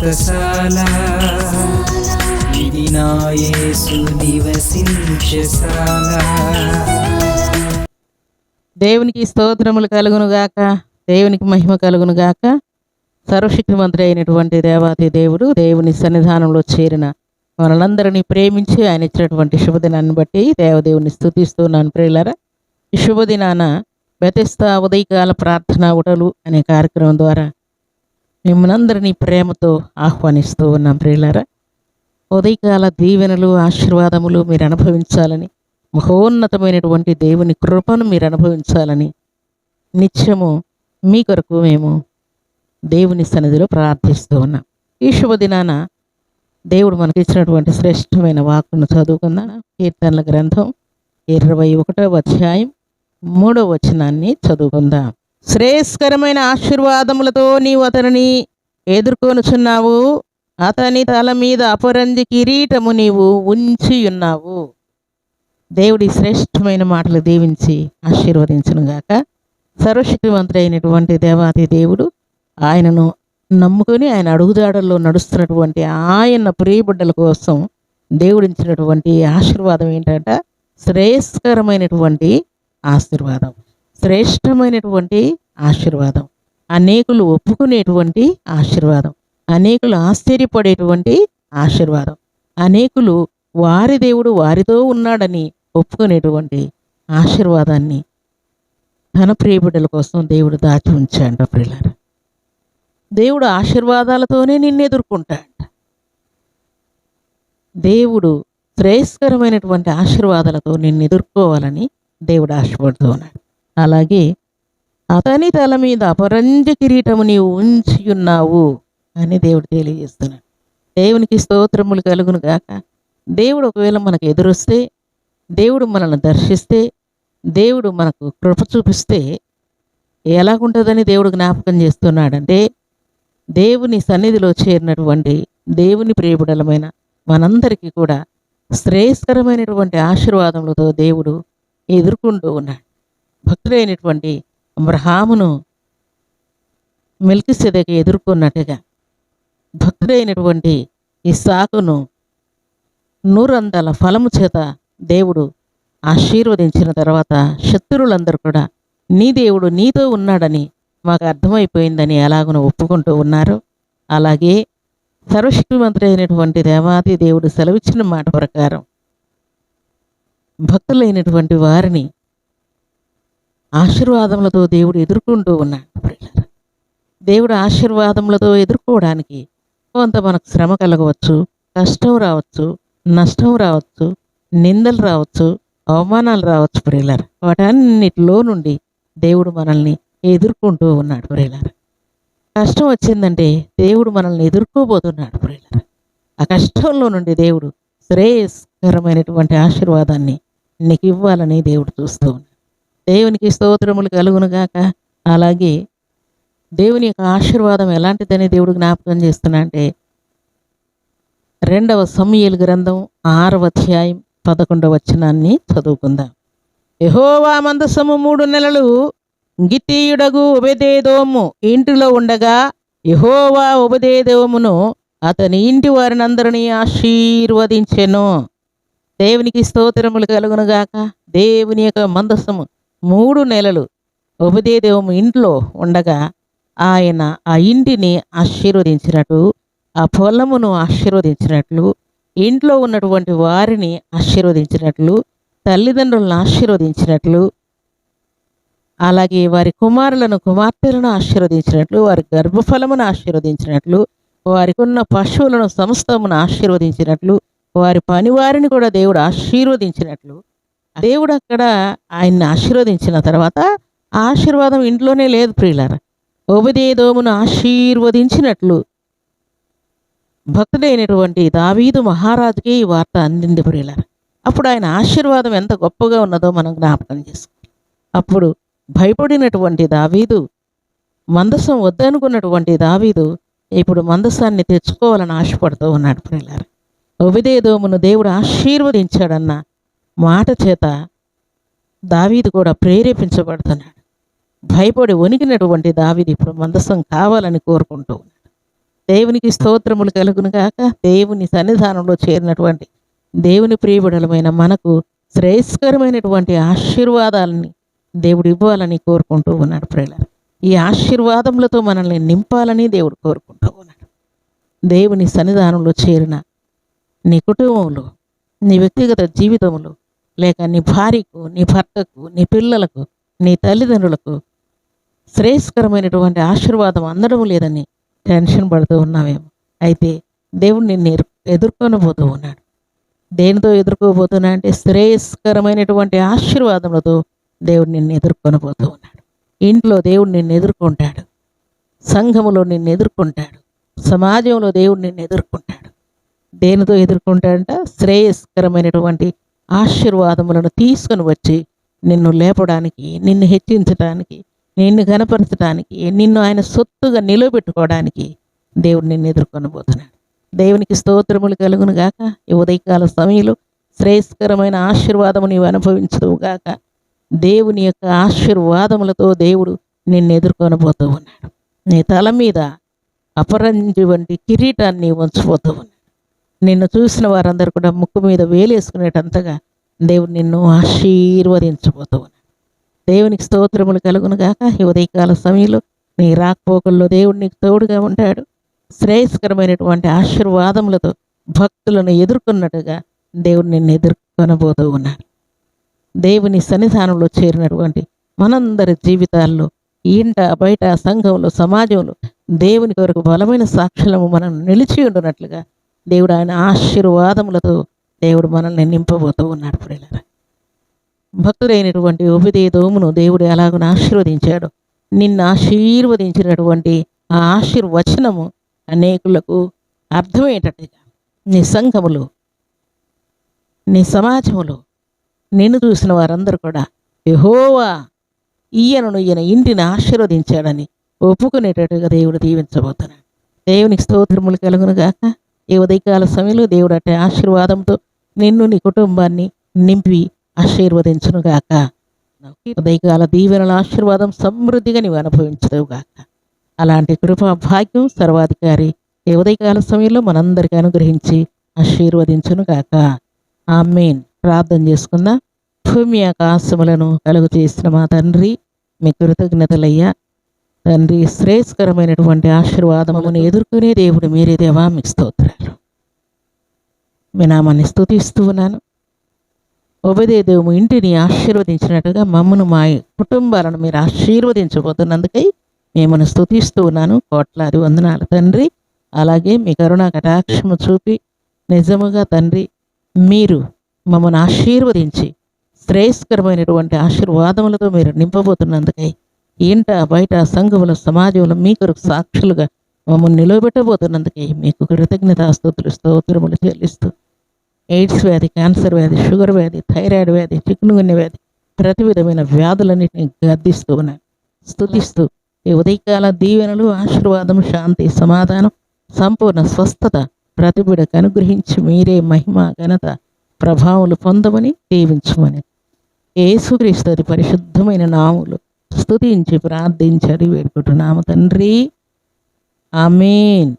వ్రతశాల ఇది నా యేసు నివసించశాల దేవునికి స్తోత్రములు కలుగును గాక. దేవునికి మహిమ కలుగును గాక. సర్వశక్తిమంతుడు అయినటువంటి దేవాతి దేవుడు దేవుని సన్నిధానంలో చేరిన మనలందరినీ ప్రేమించి ఆయన ఇచ్చినటువంటి శుభదినాన్ని బట్టి దేవదేవుని స్థుతిస్తున్నాను ప్రియులరా. ఈ శుభదినాన బెతెస్తా ఉదయకాల ప్రార్థన ఉటలు అనే కార్యక్రమం ద్వారా మిమ్మల్ని ప్రేమతో ఆహ్వానిస్తూ ఉన్నాం ప్రియులారా. ఉదయకాల దీవెనలు ఆశీర్వాదములు మీరు అనుభవించాలని మహోన్నతమైనటువంటి దేవుని కృపను మీరు అనుభవించాలని నిత్యము మీ కొరకు మేము దేవుని సన్నిధిలో ప్రార్థిస్తూ ఉన్నాం. ఈ శుభదినాన దేవుడు మనకి ఇచ్చినటువంటి శ్రేష్టమైన వాక్కును చదువుకుందాం. కీర్తనల గ్రంథం ఇరవై ఒకటవ అధ్యాయం మూడవ వచనాన్ని చదువుకుందాం. శ్రేయస్కరమైన ఆశీర్వాదములతో నీవు అతనిని ఎదుర్కొనుచున్నావు. అతని తల మీద అపరంజి కిరీటము నీవు ఉంచి ఉన్నావు దేవుడి శ్రేష్టమైన మాటలు దీవించి ఆశీర్వదించును గాక. సర్వశక్తివంతుడైనటువంటి దేవాది దేవుడు ఆయనను నమ్ముకొని ఆయన అడుగుదాడల్లో నడుస్తున్నటువంటి ఆయన ప్రియబిడ్డల కోసం దేవుడించినటువంటి ఆశీర్వాదం ఏంటంటే శ్రేయస్కరమైనటువంటి ఆశీర్వాదం. శ్రేష్టమైనటువంటి ఆశీర్వాదం. అనేకులు ఒప్పుకునేటువంటి ఆశీర్వాదం. అనేకులు ఆశ్చర్యపడేటువంటి ఆశీర్వాదం. అనేకులు వారి దేవుడు వారితో ఉన్నాడని ఒప్పుకునేటువంటి ఆశీర్వాదాన్ని తన ప్రియబిడ్డల కోసం దేవుడు దాచి ఉంచాడు ప్రియులారా. దేవుడు ఆశీర్వాదాలతోనే నిన్ను ఎదుర్కొంటాడు దేవుడు శ్రేయస్కరమైనటువంటి ఆశీర్వాదాలతో నిన్ను ఎదుర్కోవాలని దేవుడు ఆశపడుతూ ఉన్నాడు. అలాగే అతని తల మీద అపరంజ కిరీటము నీవు ఉంచి ఉన్నావు అని దేవుడు తెలియజేస్తున్నాడు. దేవునికి స్తోత్రములు కలుగును గాక. దేవుడు ఒకవేళ మనకు ఎదురొస్తే దేవుడు మనల్ని దర్శిస్తే దేవుడు మనకు కృప చూపిస్తే ఎలాగుంటుందని దేవుడు జ్ఞాపకం చేస్తున్నాడంటే దేవుని సన్నిధిలో చేరినటువంటి దేవుని ప్రియబుడలమైన మనందరికీ కూడా శ్రేయస్కరమైనటువంటి ఆశీర్వాదములతో దేవుడు ఎదుర్కొంటూ ఉన్నాడు. భక్తుడైనటువంటి అబ్రహామును మెల్కిసెదకి ఎదుర్కొన్నట్టుగా భక్తుడైనటువంటి ఈ సాకును నూరందల ఫలము చేత దేవుడు ఆశీర్వదించిన తర్వాత శత్రువులందరూ కూడా నీ దేవుడు నీతో ఉన్నాడని మాకు అర్థమైపోయిందని ఎలాగున ఒప్పుకుంటూ ఉన్నారు. అలాగే సర్వశక్తివంతుడైనటువంటి దేవాది దేవుడు సెలవిచ్చిన మాట ప్రకారం భక్తులైనటువంటి వారిని ఆశీర్వాదములతో దేవుడు ఎదుర్కొంటూ ఉన్నాడు ప్రియులారా. దేవుడు ఆశీర్వాదములతో ఎదుర్కోవడానికి కొంత మనకు శ్రమ కలగవచ్చు కష్టం రావచ్చు నష్టం రావచ్చు నిందలు రావచ్చు అవమానాలు రావచ్చు ప్రియులారు. వాటన్నిటిలో నుండి దేవుడు మనల్ని ఎదుర్కొంటూ ఉన్నాడు ప్రియులారు. కష్టం వచ్చిందంటే దేవుడు మనల్ని ఎదుర్కోబోతున్నాడు ప్రియులారు. ఆ కష్టంలో నుండి దేవుడు శ్రేయస్కరమైనటువంటి ఆశీర్వాదాన్ని నీకు ఇవ్వాలని దేవుడు చూస్తూ ఉన్నాడు. దేవునికి స్తోత్రములు కలుగునుగాక అలాగే దేవుని యొక్క ఆశీర్వాదం ఎలాంటిదని దేవుడు జ్ఞాపకం చేస్తున్నా అంటే రెండవ సమయలు గ్రంథం ఆరవ అధ్యాయం పదకొండవ వచనాన్ని చదువుకుందాం. యహోవా మందసము మూడు నెలలు గితీయుడగు ఉపదేదోము ఇంటిలో ఉండగా యహోవా ఉపదేదోమును అతని ఇంటి వారిని అందరినీ ఆశీర్వదించెను. దేవునికి స్తోత్రములు కలుగునుగాక దేవుని యొక్క మందసము మూడు నెలలు ఉపదేదేవము ఇంట్లో ఉండగా ఆయన ఆ ఇంటిని ఆశీర్వదించినట్టు ఆ పొలమును ఆశీర్వదించినట్లు ఇంట్లో ఉన్నటువంటి వారిని ఆశీర్వదించినట్లు తల్లిదండ్రులను ఆశీర్వదించినట్లు అలాగే వారి కుమారులను కుమార్తెలను ఆశీర్వదించినట్లు వారి గర్భఫలమును ఆశీర్వదించినట్లు వారికి ఉన్న పశువులను సమస్తమును ఆశీర్వదించినట్లు వారి పనివారిని కూడా దేవుడు ఆశీర్వదించినట్లు దేవుడు అక్కడ ఆయన్ని ఆశీర్వదించిన తర్వాత ఆశీర్వాదం ఇంట్లోనే లేదు ప్రియులారా. ఉపదేదోమును ఆశీర్వదించినట్లు భక్తుడైనటువంటి దావీదు మహారాజుకి ఈ వార్త అందింది ప్రియులారా. అప్పుడు ఆయన ఆశీర్వాదం ఎంత గొప్పగా ఉన్నదో మనం జ్ఞాపకం చేసుకోవాలి. అప్పుడు భయపడినటువంటి దావీదు మందసం వద్దనుకున్నటువంటి దావీదు ఇప్పుడు మందసాన్ని తెచ్చుకోవాలని ఆశపడుతూ ఉన్నాడు ప్రియులారా. ఉపదేదోమును దేవుడు ఆశీర్వదించాడన్న మాట చేత దావీదు కూడా ప్రేరేపించబడుతున్నాడు. భయపడి వణికినటువంటి దావీది ఇప్పుడు మందసం కావాలని కోరుకుంటూ ఉన్నాడు. దేవునికి స్తోత్రములు కలుగును గాక దేవుని సన్నిధానంలో చేరినటువంటి దేవుని ప్రియబడలమైన మనకు శ్రేయస్కరమైనటువంటి ఆశీర్వాదాలని దేవుడు ఇవ్వాలని కోరుకుంటూ ఉన్నాడు ప్రేల ఈ ఆశీర్వాదములతో మనల్ని నింపాలని దేవుడు కోరుకుంటూ ఉన్నాడు. దేవుని సన్నిధానంలో చేరిన నీ కుటుంబంలో నీ వ్యక్తిగత జీవితంలో లేక నీ భార్యకు నీ భర్తకు నీ పిల్లలకు నీ తల్లిదండ్రులకు శ్రేయస్కరమైనటువంటి ఆశీర్వాదం అందడం లేదని టెన్షన్ పడుతూ ఉన్నామేమో అయితే దేవుడు నిన్ను ఎదుర్కొనబోతూ ఉన్నాడు. దేనితో ఎదుర్కోబోతున్నా అంటే శ్రేయస్కరమైనటువంటి ఆశీర్వాదములతో దేవుడు నిన్ను ఎదుర్కొనబోతూ ఉన్నాడు. ఇంట్లో దేవుడు నిన్ను ఎదుర్కొంటాడు. సంఘములో నిన్ను ఎదుర్కొంటాడు. సమాజంలో దేవుడు నిన్ను ఎదుర్కొంటాడు. దేనితో ఎదుర్కొంటాడంట? శ్రేయస్కరమైనటువంటి ఆశీర్వాదములను తీసుకొని వచ్చి నిన్ను లేపడానికి నిన్ను హెచ్చించడానికి నిన్ను కనపరచడానికి నిన్ను ఆయన సొత్తుగా నిలబెట్టుకోవడానికి దేవుడు నిన్ను ఎదుర్కొనబోతున్నాడు. దేవునికి స్తోత్రములు కలుగును గాక. ఈ ఉదయకాల సమయంలో శ్రేయస్కరమైన ఆశీర్వాదము నీవు అనుభవించదువు గాక. దేవుని యొక్క ఆశీర్వాదములతో దేవుడు నిన్ను ఎదుర్కొనబోతూ ఉన్నాడు. నీ తల మీద అపరంజి వంటి కిరీటాన్ని ఉంచిపోతూ ఉన్నాడు నిన్ను చూసిన వారందరూ కూడా ముక్కు మీద వేలేసుకునేటంతగా దేవుడు నిన్ను ఆశీర్వదించబోతూ ఉన్నాడు దేవునికి స్తోత్రములు కలుగును గాక. ఈ ఉదయకాల సమయంలో నీ రాకపోకల్లో దేవుడు నీకు తోడుగా ఉంటాడు. శ్రేయస్కరమైనటువంటి ఆశీర్వాదములతో భక్తులను ఎదుర్కొన్నట్టుగా దేవుడు నిన్ను ఎదుర్కొనబోతూ ఉన్నాడు. దేవుని సన్నిధానంలో చేరినటువంటి మనందరి జీవితాల్లో ఇంట బయట సంఘంలో సమాజంలో దేవుని కొరకు బలమైన సాక్షులము మనం నిలిచి ఉండునట్లుగా దేవుడు ఆయన ఆశీర్వాదములతో దేవుడు మనల్ని నింపబోతూ ఉన్నాడు ప్రియులారా. భక్తుడైనటువంటి ఉపదేదోమును దేవుడు ఎలాగో ఆశీర్వదించాడు? నిన్ను ఆశీర్వదించినటువంటి ఆ ఆశీర్వచనము అనేకులకు అర్థమయ్యేటట్టుగా నీ సంఘములు నీ సమాజములు నిన్ను చూసిన వారందరూ కూడా యహోవా ఈయనను ఈయన ఇంటిని ఆశీర్వదించాడని ఒప్పుకునేటట్టుగా దేవుడు దీవించబోతున్నాడు. దేవునికి స్తోత్రములు కలుగునుగాక. ఈ ఉదయకాల సమయంలో దేవుడు అట్టే ఆశీర్వాదంతో నిన్ను నీ కుటుంబాన్ని నింపి ఆశీర్వదించునుగాక ఉదయకాల దీవెనల ఆశీర్వాదం సమృద్ధిగా నీవు అనుభవించదువుగాక అలాంటి కృపా భాగ్యం సర్వాధికారి ఈ ఉదయకాల సమయంలో మనందరికీ అనుగ్రహించి ఆశీర్వదించును ఆ ఆమెన్. ప్రార్థన చేసుకుందాం. భూమి ఆకాశములను కలుగు చేసిన మా తండ్రి మీ కృతజ్ఞతలయ్యా. తండ్రి శ్రేయస్కరమైనటువంటి ఆశీర్వాదమును ఎదుర్కొనే దేవుడు మీరే దేవా మీకు స్తోత్రాలు. మీ నామాన్ని స్థుతిస్తూ ఉన్నాను. ఉపదేదేవు ఇంటిని ఆశీర్వదించినట్టుగా మమ్మను మా కుటుంబాలను మీరు ఆశీర్వదించబోతున్నందుకై మిమ్మల్ని స్తుతిస్తూ ఉన్నాను. కోట్లాది వందనాలు తండ్రి. అలాగే మీ కరుణ కటాక్షము చూపి నిజముగా తండ్రి మీరు మమ్మల్ని ఆశీర్వదించి శ్రేయస్కరమైనటువంటి ఆశీర్వాదములతో మీరు నింపబోతున్నందుకై ఇంట బయట సంఘములు సమాజంలో మీ కొరకు సాక్షులుగా మమ్మల్ని నిలబెట్టబోతున్నందుకే మీకు కృతజ్ఞతాస్తుతులు స్తోత్రములు చెల్లిస్తూ. ఎయిడ్స్ వ్యాధి క్యాన్సర్ వ్యాధి షుగర్ వ్యాధి థైరాయిడ్ వ్యాధి చికునుగున్య వ్యాధి ప్రతి విధమైన వ్యాధులన్నింటినీ గర్దిస్తూ ఉన్నాను. స్థుతిస్తూ ఈ ఉదయకాల దీవెనలు ఆశీర్వాదం శాంతి సమాధానం సంపూర్ణ స్వస్థత ప్రతిబిడకు అనుగ్రహించి మీరే మహిమ ఘనత ప్రభావములు పొందమని దీవించమని. ఏసుక్రీస్తు పరిశుద్ధమైన నాములు స్తుతించి ప్రార్థించి అడిగి పెట్టుకుంటున్నాము తండ్రి. ఆమెన్.